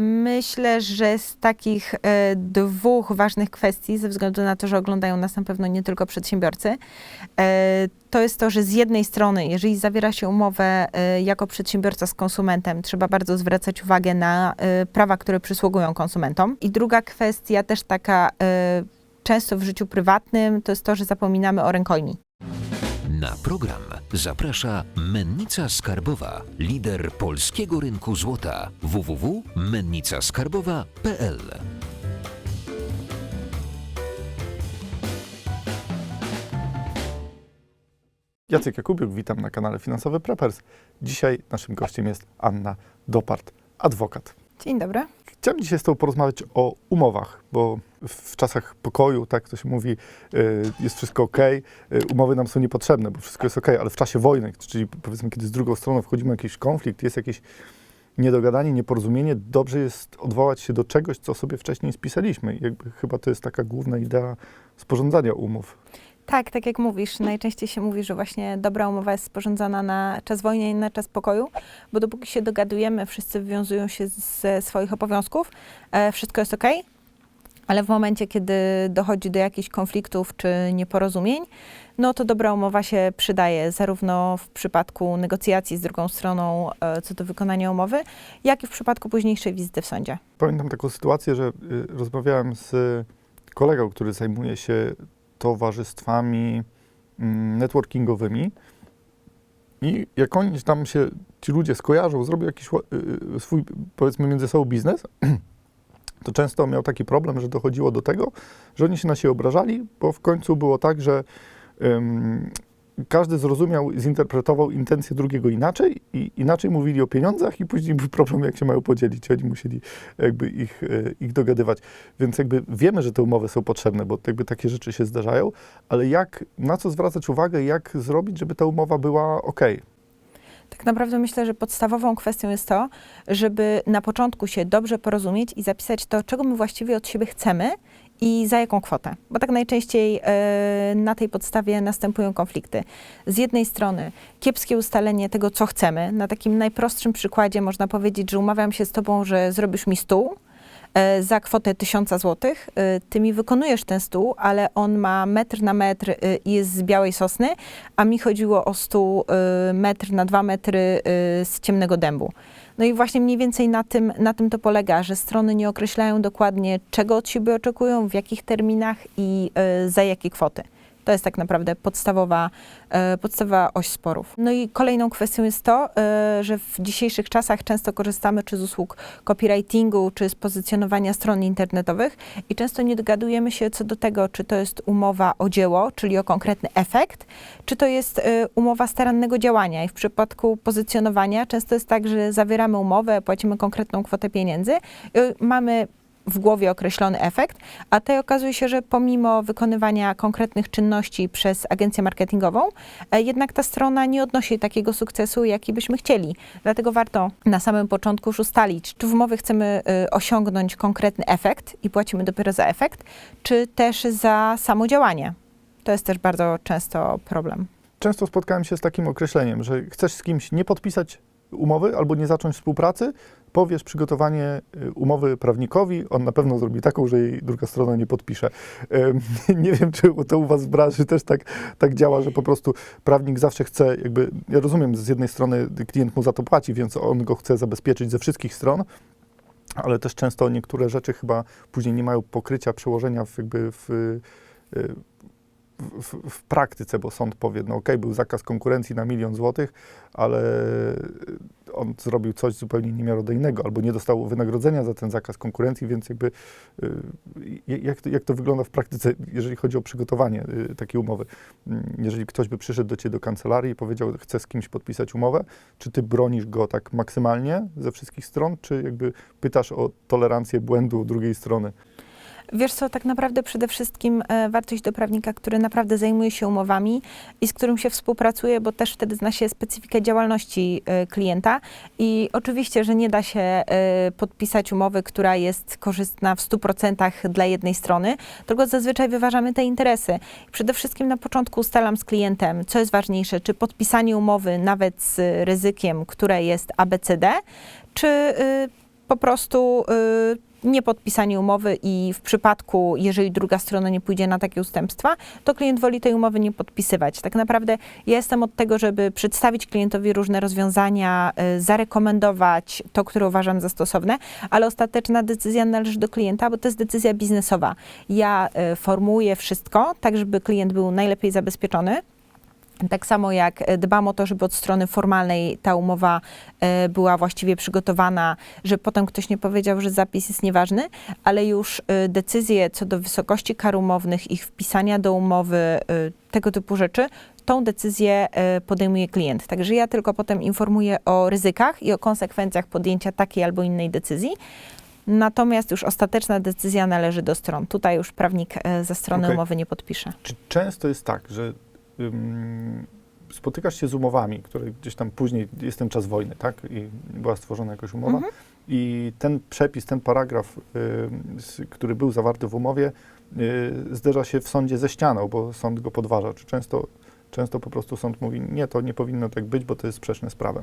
Myślę, że z takich e, dwóch ważnych kwestii, ze względu na to, że oglądają nas na pewno nie tylko przedsiębiorcy, e, to jest to, że z jednej strony, jeżeli zawiera się umowę e, jako przedsiębiorca z konsumentem, trzeba bardzo zwracać uwagę na prawa, które przysługują konsumentom. I druga kwestia, też taka często w życiu prywatnym, to jest to, że zapominamy o rękojmi. Na program zaprasza Mennica Skarbowa, lider polskiego rynku złota www.mennicaskarbowa.pl. Jacek Jakubiuk, witam na kanale Finansowy Preppers. Dzisiaj naszym gościem jest Anna Dopart, adwokat. Dzień dobry. Chciałem dzisiaj z Tobą porozmawiać o umowach, bo w czasach pokoju, tak to się mówi, y, jest wszystko ok, umowy nam są niepotrzebne, bo wszystko jest ok, ale w czasie wojny, czyli powiedzmy, kiedy z drugą stroną wchodzimy w jakiś konflikt, jest jakieś niedogadanie, nieporozumienie, dobrze jest odwołać się do czegoś, co sobie wcześniej spisaliśmy. I jakby chyba to jest taka główna idea sporządzania umów. Tak, tak jak mówisz, najczęściej się mówi, że właśnie dobra umowa jest sporządzana na czas wojny i na czas pokoju, bo dopóki się dogadujemy, wszyscy wywiązują się ze swoich obowiązków, e, wszystko jest ok, ale w momencie, kiedy dochodzi do jakichś konfliktów czy nieporozumień, no to dobra umowa się przydaje zarówno w przypadku negocjacji z drugą stroną e, co do wykonania umowy, jak i w przypadku późniejszej wizyty w sądzie. Pamiętam taką sytuację, że y, rozmawiałem z kolegą, który zajmuje się towarzystwami mm, networkingowymi. I jak oni tam się, ci ludzie skojarzą, zrobią jakiś y, y, swój, powiedzmy, między sobą biznes, to często miał taki problem, że dochodziło do tego, że oni się na siebie obrażali, bo w końcu było tak, że każdy zrozumiał, zinterpretował intencje drugiego inaczej i inaczej mówili o pieniądzach i później był problem, jak się mają podzielić. Oni musieli jakby ich, e, ich dogadywać. Więc jakby wiemy, że te umowy są potrzebne, bo jakby takie rzeczy się zdarzają, ale jak, na co zwracać uwagę, jak zrobić, żeby ta umowa była ok? Tak naprawdę myślę, że podstawową kwestią jest to, żeby na początku się dobrze porozumieć i zapisać to, czego my właściwie od siebie chcemy i za jaką kwotę. Bo tak najczęściej e, na tej podstawie następują konflikty. Z jednej strony kiepskie ustalenie tego, co chcemy. Na takim najprostszym przykładzie można powiedzieć, że umawiam się z tobą, że zrobisz mi stół za kwotę 1000 zł. E, Ty mi wykonujesz ten stół, ale on ma metr na metr e, i jest z białej sosny, a mi chodziło o stół e, metr na dwa metry e, z ciemnego dębu. No i właśnie mniej więcej na tym, na tym to polega, że strony nie określają dokładnie, czego od siebie oczekują, w jakich terminach i e, za jakie kwoty. To jest tak naprawdę podstawowa, e, podstawowa oś sporów. No i kolejną kwestią jest to, e, że w dzisiejszych czasach często korzystamy czy z usług copywritingu, czy z pozycjonowania stron internetowych i często nie dogadujemy się co do tego, czy to jest umowa o dzieło, czyli o konkretny efekt, czy to jest e, umowa starannego działania. I w przypadku pozycjonowania często jest tak, że zawieramy umowę, płacimy konkretną kwotę pieniędzy, i mamy w głowie określony efekt, a tutaj okazuje się, że pomimo wykonywania konkretnych czynności przez agencję marketingową, e, jednak ta strona nie odnosi takiego sukcesu, jaki byśmy chcieli. Dlatego warto na samym początku już ustalić, czy w umowie chcemy e, osiągnąć konkretny efekt i płacimy dopiero za efekt, czy też za samo działanie. To jest też bardzo często problem. Często spotkałem się z takim określeniem, że chcesz z kimś nie podpisać umowy albo nie zacząć współpracy, powiesz przygotowanie y, umowy prawnikowi, on na pewno zrobi taką, że jej druga strona nie podpisze. Nie wiem, czy to u Was w branży też tak, tak działa, że po prostu prawnik zawsze chce, jakby, ja rozumiem, z jednej strony klient mu za to płaci, więc on go chce zabezpieczyć ze wszystkich stron, ale też często niektóre rzeczy chyba później nie mają pokrycia, przełożenia w, jakby w, y, w, w praktyce, bo sąd powie, no okej, był zakaz konkurencji na milion złotych, ale on zrobił coś zupełnie niemiarodajnego, albo nie dostał wynagrodzenia za ten zakaz konkurencji, więc jakby y, jak, to- jak to wygląda w praktyce, jeżeli chodzi o przygotowanie y, takiej umowy? Mm, Jeżeli ktoś by przyszedł do ciebie do kancelarii i powiedział, chce z kimś podpisać umowę, czy ty bronisz go tak maksymalnie ze wszystkich stron, czy jakby pytasz o tolerancję błędu drugiej strony? Wiesz co, tak naprawdę przede wszystkim e, warto iść do prawnika, który naprawdę zajmuje się umowami i z którym się współpracuje, bo też wtedy zna się specyfikę działalności e, klienta i oczywiście, że nie da się e, podpisać umowy, która jest korzystna w 100% dla jednej strony, tylko zazwyczaj wyważamy te interesy. Przede wszystkim na początku ustalam z klientem, co jest ważniejsze, czy podpisanie umowy nawet z ryzykiem, które jest ABCD, czy y, po prostu y, niepodpisanie umowy i w przypadku, jeżeli druga strona nie pójdzie na takie ustępstwa, to klient woli tej umowy nie podpisywać. Tak naprawdę ja jestem od tego, żeby przedstawić klientowi różne rozwiązania, y, zarekomendować to, które uważam za stosowne, ale ostateczna decyzja należy do klienta, bo to jest decyzja biznesowa. Ja y, formułuję wszystko, tak żeby klient był najlepiej zabezpieczony. Tak samo jak e, dbam o to, żeby od strony formalnej ta umowa e, była właściwie przygotowana, żeby potem ktoś nie powiedział, że zapis jest nieważny, ale już e, decyzje co do wysokości kar umownych, ich wpisania do umowy, tego typu rzeczy, tą decyzję podejmuje klient. Także ja tylko potem informuję o ryzykach i o konsekwencjach podjęcia takiej albo innej decyzji. Natomiast już ostateczna decyzja należy do stron. Tutaj już prawnik ze strony Okej. umowy nie podpisze. Czy często jest tak, że spotykasz się z umowami, które gdzieś tam później, jest ten czas wojny, tak? I była stworzona jakaś umowa Mhm. i ten przepis, ten paragraf, s- który był zawarty w umowie, y, zderza się w sądzie ze ścianą, bo sąd go podważa. Czy często, często po prostu sąd mówi, nie, to nie powinno tak być, bo to jest sprzeczne z prawem.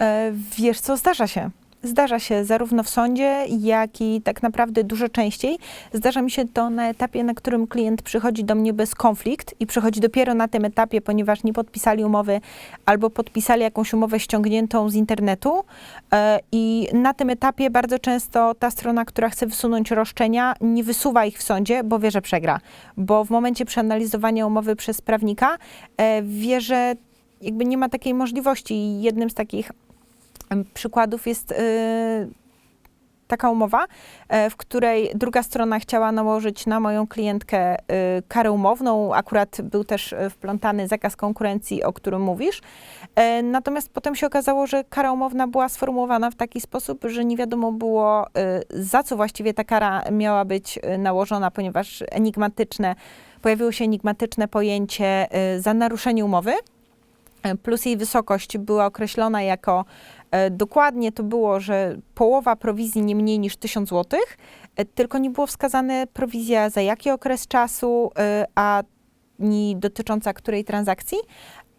E, Wiesz co, zdarza się. Zdarza się zarówno w sądzie, jak i tak naprawdę dużo częściej. Zdarza mi się to na etapie, na którym klient przychodzi do mnie bez konflikt i przychodzi dopiero na tym etapie, ponieważ nie podpisali umowy albo podpisali jakąś umowę ściągniętą z internetu. E, I na tym etapie bardzo często ta strona, która chce wysunąć roszczenia, nie wysuwa ich w sądzie, bo wie, że przegra. Bo w momencie przeanalizowania umowy przez prawnika e, wie, że jakby nie ma takiej możliwości. Jednym z takich przykładów jest y, taka umowa, e, w której druga strona chciała nałożyć na moją klientkę y, karę umowną. Akurat był też y, wplątany zakaz konkurencji, o którym mówisz. E, Natomiast potem się okazało, że kara umowna była sformułowana w taki sposób, że nie wiadomo było, y, za co właściwie ta kara miała być nałożona, ponieważ enigmatyczne, pojawiło się enigmatyczne pojęcie za naruszenie umowy e, plus jej wysokość była określona jako e, dokładnie to było, że połowa prowizji nie mniej niż 1000 zł, e, tylko nie było wskazane prowizja za jaki okres czasu, e, a ni dotycząca której transakcji,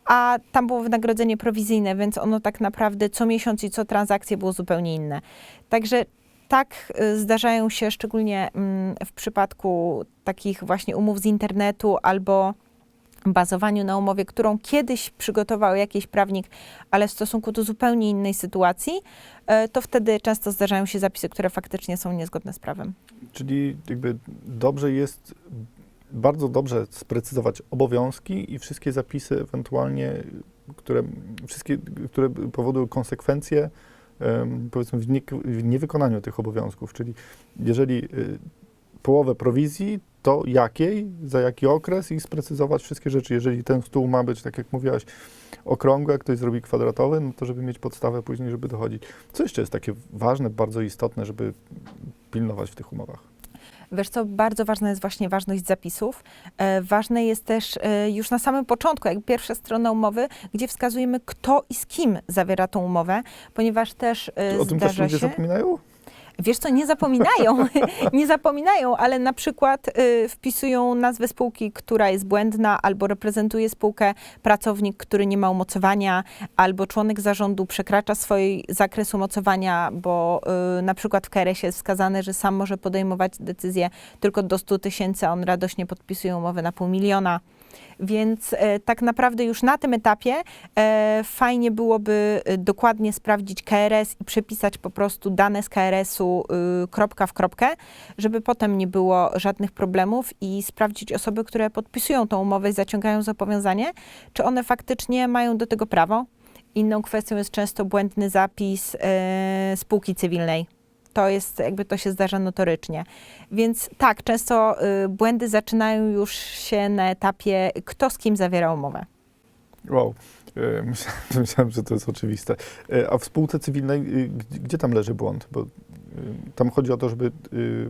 a tam było wynagrodzenie prowizyjne, więc ono tak naprawdę co miesiąc i co transakcje było zupełnie inne. Także tak e, zdarzają się szczególnie mm, w przypadku takich właśnie umów z internetu albo bazowaniu na umowie, którą kiedyś przygotował jakiś prawnik, ale w stosunku do zupełnie innej sytuacji, e, to wtedy często zdarzają się zapisy, które faktycznie są niezgodne z prawem. Czyli jakby dobrze jest bardzo dobrze sprecyzować obowiązki i wszystkie zapisy ewentualnie, które, wszystkie, które powodują konsekwencje powiedzmy w, nie, w niewykonaniu tych obowiązków. Czyli jeżeli y, połowę prowizji, to jakiej, za jaki okres i sprecyzować wszystkie rzeczy. Jeżeli ten stół ma być, tak jak mówiłaś, okrągły, a ktoś zrobi kwadratowy, no to żeby mieć podstawę później, żeby dochodzić. Co jeszcze jest takie ważne, bardzo istotne, żeby pilnować w tych umowach? Wiesz co, bardzo ważna jest właśnie ważność zapisów. E, ważne jest też e, już na samym początku, jak pierwsza strona umowy, gdzie wskazujemy, kto i z kim zawiera tą umowę, ponieważ też e, O tym też ludzie się... zapominają? Wiesz co, nie zapominają, nie zapominają, ale na przykład y, wpisują nazwę spółki, która jest błędna, albo reprezentuje spółkę pracownik, który nie ma umocowania, albo członek zarządu przekracza swój zakres umocowania, bo y, na przykład w KRS jest wskazane, że sam może podejmować decyzje tylko do 100 tysięcy, a on radośnie podpisuje umowę na pół miliona. Więc e, tak naprawdę już na tym etapie e, fajnie byłoby e, dokładnie sprawdzić KRS i przepisać po prostu dane z KRS-u y, kropka w kropkę, żeby potem nie było żadnych problemów i sprawdzić osoby, które podpisują tą umowę i zaciągają zobowiązanie, czy one faktycznie mają do tego prawo. Inną kwestią jest często błędny zapis spółki cywilnej. To jest, jakby to się zdarza notorycznie. Więc tak, często y, błędy zaczynają już się na etapie, kto z kim zawiera umowę. Wow. E, Myślałem, myślałem, że to jest oczywiste. E, A w spółce cywilnej, y, gdzie, tam leży błąd? Bo y, tam chodzi o to, żeby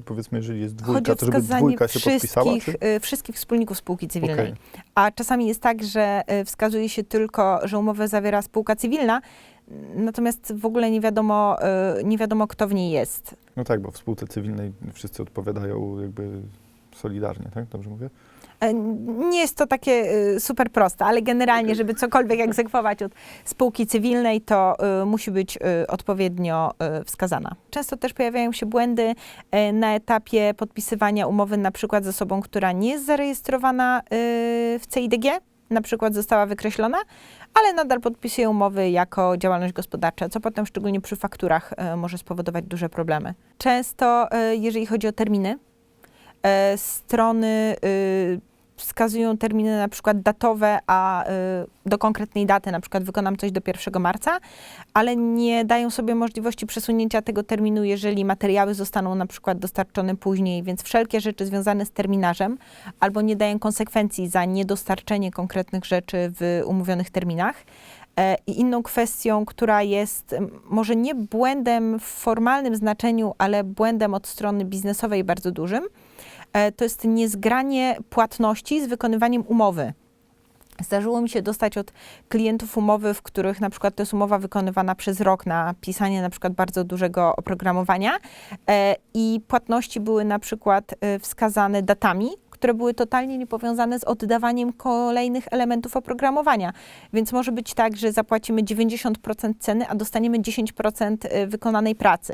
powiedzmy, jeżeli jest dwójka, to żeby dwójka się podpisała? Czy? wszystkich, wspólników spółki cywilnej. Okej. A czasami jest tak, że wskazuje się tylko, że umowę zawiera spółka cywilna, natomiast w ogóle nie wiadomo, y, nie wiadomo kto w niej jest. No tak, bo w spółce cywilnej wszyscy odpowiadają jakby solidarnie, tak? Dobrze mówię? E, Nie jest to takie y, super proste, ale generalnie, żeby cokolwiek egzekwować od spółki cywilnej, to y, musi być odpowiednio wskazana. Często też pojawiają się błędy y, na etapie podpisywania umowy na przykład z osobą, która nie jest zarejestrowana w CIDG, na przykład została wykreślona, ale nadal podpisuje umowy jako działalność gospodarcza, co potem szczególnie przy fakturach y, może spowodować duże problemy. Często, y, jeżeli chodzi o terminy, e, strony y, wskazują terminy na przykład datowe, a y, do konkretnej daty, na przykład wykonam coś do 1 marca, ale nie dają sobie możliwości przesunięcia tego terminu, jeżeli materiały zostaną na przykład dostarczone później, więc wszelkie rzeczy związane z terminarzem albo nie dają konsekwencji za niedostarczenie konkretnych rzeczy w umówionych terminach. E, I inną kwestią, która jest może nie błędem w formalnym znaczeniu, ale błędem od strony biznesowej bardzo dużym, to jest niezgranie płatności z wykonywaniem umowy. Zdarzyło mi się dostać od klientów umowy, w których na przykład to jest umowa wykonywana przez rok na pisanie na przykład bardzo dużego oprogramowania e, i płatności były na przykład e, wskazane datami, które były totalnie niepowiązane z oddawaniem kolejnych elementów oprogramowania. Więc może być tak, że zapłacimy 90% ceny, a dostaniemy 10% e, wykonanej pracy.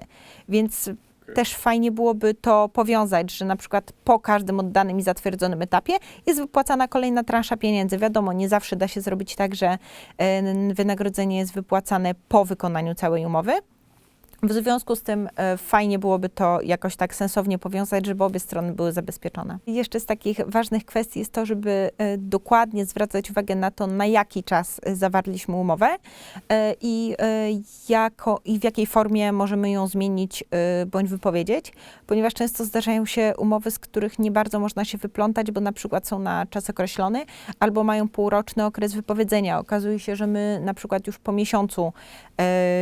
Więc też fajnie byłoby to powiązać, że na przykład po każdym oddanym i zatwierdzonym etapie jest wypłacana kolejna transza pieniędzy. Wiadomo, nie zawsze da się zrobić tak, że e, wynagrodzenie jest wypłacane po wykonaniu całej umowy. W związku z tym e, fajnie byłoby to jakoś tak sensownie powiązać, żeby obie strony były zabezpieczone. Jeszcze z takich ważnych kwestii jest to, żeby e, dokładnie zwracać uwagę na to, na jaki czas e, zawarliśmy umowę i, jako, i w jakiej formie możemy ją zmienić bądź wypowiedzieć, ponieważ często zdarzają się umowy, z których nie bardzo można się wyplątać, bo na przykład są na czas określony albo mają półroczny okres wypowiedzenia. Okazuje się, że my na przykład już po miesiącu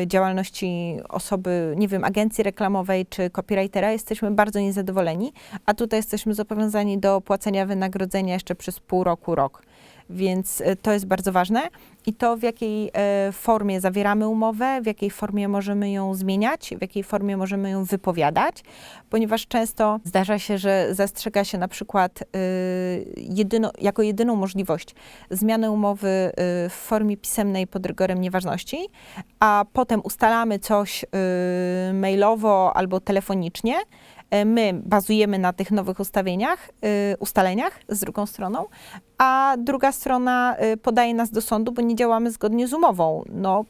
działalności osoby, nie wiem, agencji reklamowej czy copywritera jesteśmy bardzo niezadowoleni, a tutaj jesteśmy zobowiązani do płacenia wynagrodzenia jeszcze przez pół roku, rok. Więc e, to jest bardzo ważne i to, w jakiej e, formie zawieramy umowę, w jakiej formie możemy ją zmieniać, w jakiej formie możemy ją wypowiadać, ponieważ często zdarza się, że zastrzega się na przykład e, jedyno, jako jedyną możliwość zmiany umowy w formie pisemnej pod rygorem nieważności, a potem ustalamy coś mailowo albo telefonicznie. E, My bazujemy na tych nowych ustawieniach, e, ustaleniach z drugą stroną, a druga strona y, podaje nas do sądu, bo nie działamy zgodnie z umową. No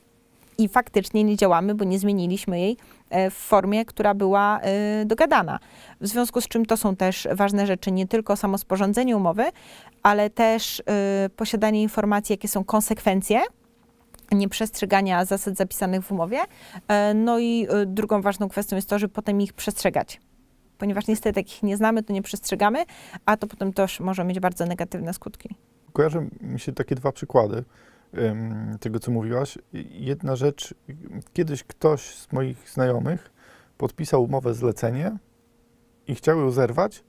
i faktycznie nie działamy, bo nie zmieniliśmy jej e, w formie, która była dogadana. W związku z czym to są też ważne rzeczy, nie tylko samo sporządzenie umowy, ale też posiadanie informacji, jakie są konsekwencje nieprzestrzegania zasad zapisanych w umowie. E, No i drugą ważną kwestią jest to, żeby potem ich przestrzegać. Ponieważ niestety jak ich nie znamy, to nie przestrzegamy, a to potem też może mieć bardzo negatywne skutki. Kojarzą mi się takie dwa przykłady em, tego, co mówiłaś. Jedna rzecz, kiedyś ktoś z moich znajomych podpisał umowę zlecenie i chciał ją zerwać,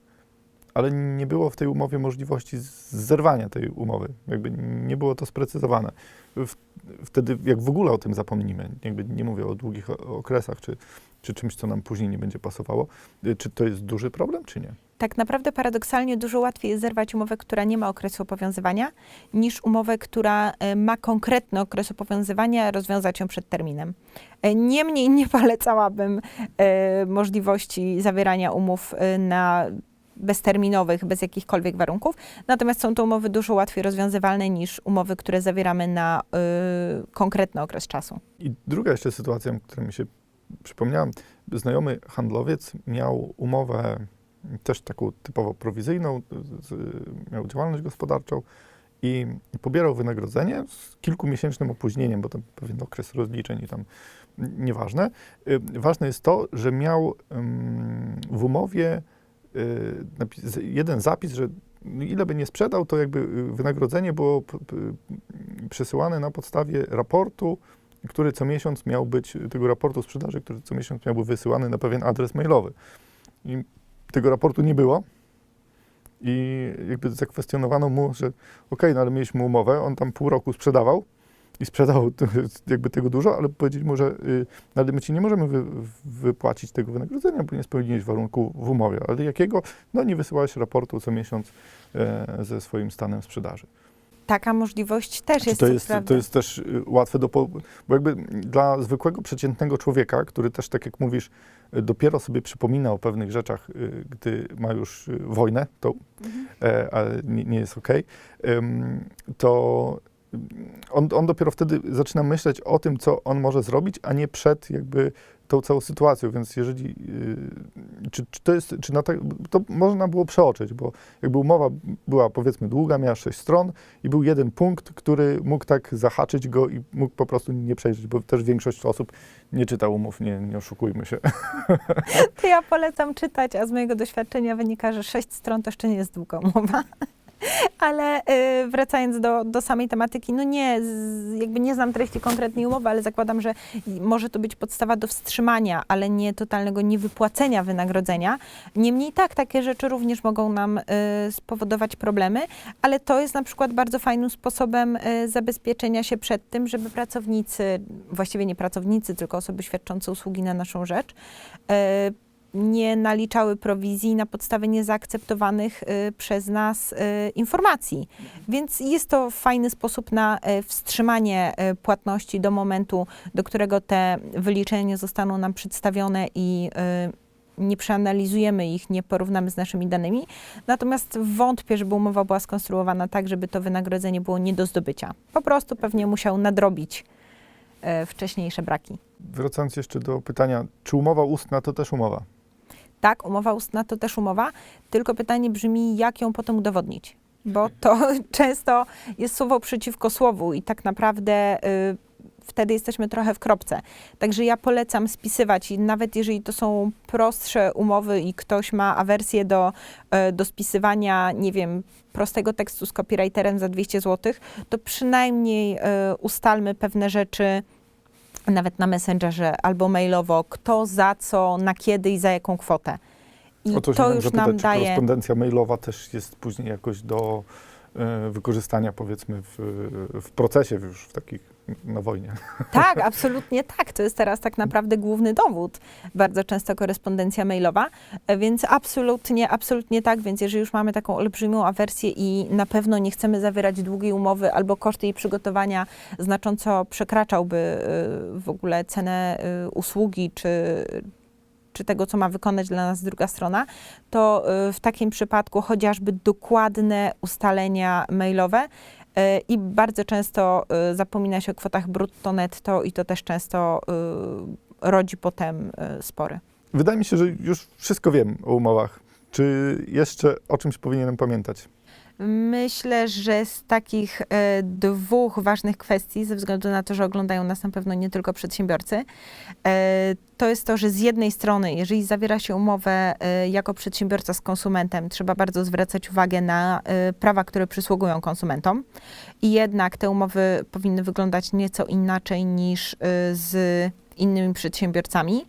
ale nie było w tej umowie możliwości zerwania tej umowy. Jakby nie było to sprecyzowane. Wtedy, jak w ogóle o tym zapomnimy, jakby nie mówię o długich okresach, czy, czy czymś, co nam później nie będzie pasowało, y, czy to jest duży problem, czy nie? Tak naprawdę paradoksalnie dużo łatwiej jest zerwać umowę, która nie ma okresu obowiązywania, niż umowę, która e, ma konkretny okres obowiązywania, rozwiązać ją przed terminem. E, Niemniej nie polecałabym możliwości zawierania umów na bezterminowych, bez jakichkolwiek warunków. Natomiast są to umowy dużo łatwiej rozwiązywalne niż umowy, które zawieramy na e, konkretny okres czasu. I druga jeszcze sytuacja, która mi się przypomniała. Znajomy handlowiec miał umowę też taką typowo prowizyjną, miał działalność gospodarczą i pobierał wynagrodzenie z kilkumiesięcznym opóźnieniem, bo tam pewien okres rozliczeń i tam nieważne. Y, Ważne jest to, że miał w umowie y, jeden zapis, że ile by nie sprzedał, to jakby y, wynagrodzenie było przesyłane na podstawie raportu, który co miesiąc miał być, tego raportu sprzedaży, który co miesiąc miał być wysyłany na pewien adres mailowy. I tego raportu nie było. I jakby zakwestionowano mu, że okej, no ale mieliśmy umowę, on tam pół roku sprzedawał, i sprzedał jakby tego dużo, ale powiedzieć mu, że y, no, ale my ci nie możemy wy, wypłacić tego wynagrodzenia, bo nie spełniłeś warunku w umowie. Ale jakiego? No nie wysyłałeś raportu co miesiąc e, ze swoim stanem sprzedaży. Taka możliwość też Czy jest. to jest, prawda. to jest też y, łatwe do. Bo jakby dla zwykłego, przeciętnego człowieka, który też, tak jak mówisz, y, dopiero sobie przypomina o pewnych rzeczach, y, gdy ma już wojnę, to Mhm. ale nie, nie jest okej, ym, to ym, on, on dopiero wtedy zaczyna myśleć o tym, co on może zrobić, a nie przed jakby tą całą sytuacją, więc jeżeli, y, czy, czy to jest, czy na te, to można było przeoczyć, bo jakby umowa była powiedzmy długa, miała sześć stron i był jeden punkt, który mógł tak zahaczyć go i mógł po prostu nie przejrzeć, bo też większość osób nie czyta umów, nie, nie oszukujmy się. To ja polecam czytać, a z mojego doświadczenia wynika, że sześć stron to jeszcze nie jest długa umowa. Ale y, wracając do, do samej tematyki, no nie, z, jakby nie znam treści konkretnej umowy, ale zakładam, że może to być podstawa do wstrzymania, ale nie totalnego niewypłacenia wynagrodzenia. Niemniej tak, takie rzeczy również mogą nam y, spowodować problemy, ale to jest na przykład bardzo fajnym sposobem y, zabezpieczenia się przed tym, żeby pracownicy, właściwie nie pracownicy, tylko osoby świadczące usługi na naszą rzecz, y, nie naliczały prowizji na podstawie niezaakceptowanych y, przez nas y, informacji. Więc jest to fajny sposób na y, wstrzymanie płatności do momentu, do którego te wyliczenia zostaną nam przedstawione i nie przeanalizujemy ich, nie porównamy z naszymi danymi. Natomiast wątpię, żeby umowa była skonstruowana tak, żeby to wynagrodzenie było nie do zdobycia. Po prostu pewnie musiał nadrobić wcześniejsze braki. Wracając jeszcze do pytania, czy umowa ustna to też umowa? Tak, umowa ustna to też umowa, tylko pytanie brzmi, jak ją potem udowodnić? Bo to często jest słowo przeciwko słowu i tak naprawdę y, wtedy jesteśmy trochę w kropce. Także ja polecam spisywać i nawet jeżeli to są prostsze umowy i ktoś ma awersję do, y, do spisywania, nie wiem, prostego tekstu z copywriterem za 200 zł, to przynajmniej y, ustalmy pewne rzeczy nawet na Messengerze albo mailowo, kto za co, na kiedy i za jaką kwotę. I O to, chciałem już zapytać, nam czy daje. korespondencja mailowa też jest później jakoś do e, wykorzystania powiedzmy w, w procesie już w takich na wojnie. Tak, absolutnie tak. To jest teraz tak naprawdę główny dowód. Bardzo często korespondencja mailowa, więc absolutnie, absolutnie tak. Więc jeżeli już mamy taką olbrzymią awersję i na pewno nie chcemy zawierać długiej umowy albo koszt jej przygotowania znacząco przekraczałby y, w ogóle cenę y, usługi czy, czy tego, co ma wykonać dla nas druga strona, to y, w takim przypadku chociażby dokładne ustalenia mailowe i bardzo często y, zapomina się o kwotach brutto, netto i to też często y, rodzi potem spory. Wydaje mi się, że już wszystko wiem o umowach. Czy jeszcze o czymś powinienem pamiętać? Myślę, że z takich e, dwóch ważnych kwestii, ze względu na to, że oglądają nas na pewno nie tylko przedsiębiorcy, e, to jest to, że z jednej strony, jeżeli zawiera się umowę e, jako przedsiębiorca z konsumentem, trzeba bardzo zwracać uwagę na prawa, które przysługują konsumentom. I jednak te umowy powinny wyglądać nieco inaczej niż z innymi przedsiębiorcami.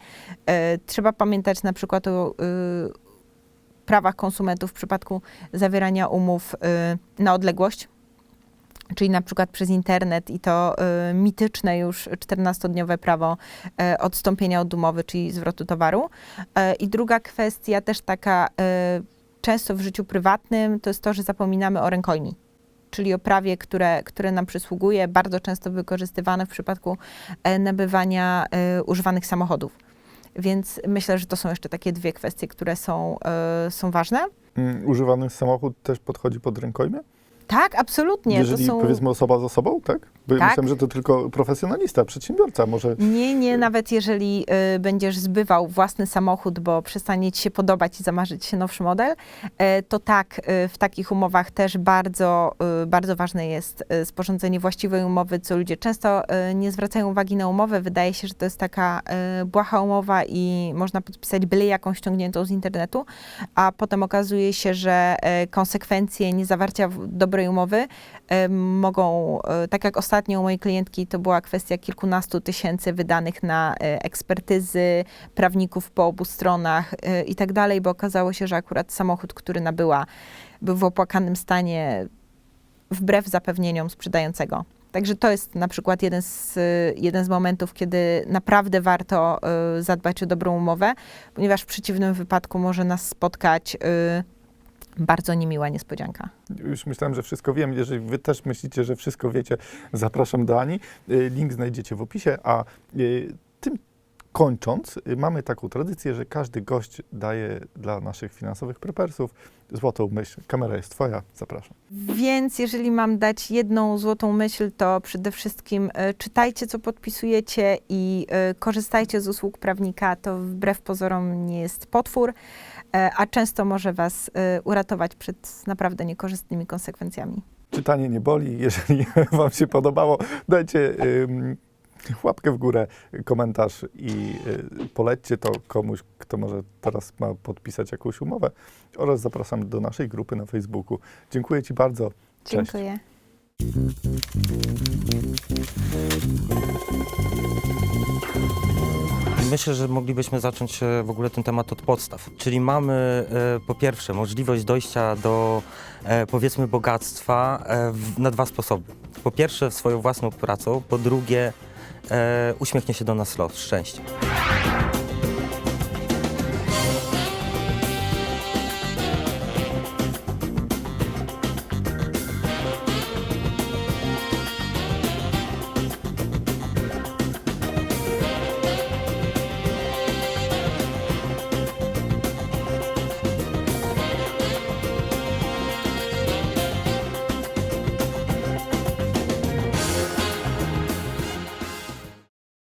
Trzeba pamiętać na przykład o prawach konsumentów w przypadku zawierania umów y, na odległość, czyli na przykład przez internet i to y, mityczne już 14-dniowe prawo y, odstąpienia od umowy, czyli zwrotu towaru. Y, I druga kwestia, też taka y, często w życiu prywatnym, to jest to, że zapominamy o rękojmi. Czyli o prawie, które, które nam przysługuje, bardzo często wykorzystywane w przypadku nabywania e, używanych samochodów. Więc myślę, że to są jeszcze takie dwie kwestie, które są, e, są ważne. Mm, Używany samochód też podchodzi pod rękojmię? Tak, absolutnie. Jeżeli to są... powiedzmy osoba z osobą, tak? Bo Tak. myślałem, że to tylko profesjonalista, przedsiębiorca może. Nie, nie, nawet jeżeli y, będziesz zbywał własny samochód, bo przestanie ci się podobać i zamarzyć się nowszy model, y, to tak, y, w takich umowach też bardzo, y, bardzo ważne jest y, sporządzenie właściwej umowy, co ludzie często y, nie zwracają uwagi na umowę. Wydaje się, że to jest taka y, błaha umowa i można podpisać byle jaką ściągniętą z internetu, a potem okazuje się, że y, konsekwencje niezawarcia dobrej umowy mogą, y, tak jak ostatnio u mojej klientki, to była kwestia kilkunastu tysięcy wydanych na y, ekspertyzy prawników po obu stronach y, i tak dalej, bo okazało się, że akurat samochód, który nabyła, był w opłakanym stanie wbrew zapewnieniom sprzedającego. Także to jest na przykład jeden z, jeden z momentów, kiedy naprawdę warto zadbać o dobrą umowę, ponieważ w przeciwnym wypadku może nas spotkać bardzo niemiła niespodzianka. Już myślałem, że wszystko wiem. Jeżeli wy też myślicie, że wszystko wiecie, zapraszam do Ani. Y, Link znajdziecie w opisie, a y, tym kończąc, y, mamy taką tradycję, że każdy gość daje dla naszych finansowych prepersów złotą myśl. Kamera jest twoja, zapraszam. Więc jeżeli mam dać jedną złotą myśl, to przede wszystkim czytajcie, co podpisujecie i korzystajcie z usług prawnika. To wbrew pozorom nie jest potwór, a często może Was y, uratować przed naprawdę niekorzystnymi konsekwencjami. Czytanie nie boli. Jeżeli wam się podobało, dajcie łapkę w górę, komentarz i y, polećcie to komuś, kto może teraz ma podpisać jakąś umowę oraz zapraszam do naszej grupy na Facebooku. Dziękuję Ci bardzo. Cześć. Dziękuję. Myślę, że moglibyśmy zacząć e, w ogóle ten temat od podstaw. Czyli mamy e, po pierwsze możliwość dojścia do e, powiedzmy bogactwa na dwa sposoby. Po pierwsze swoją własną pracą, po drugie uśmiechnie się do nas los, szczęście.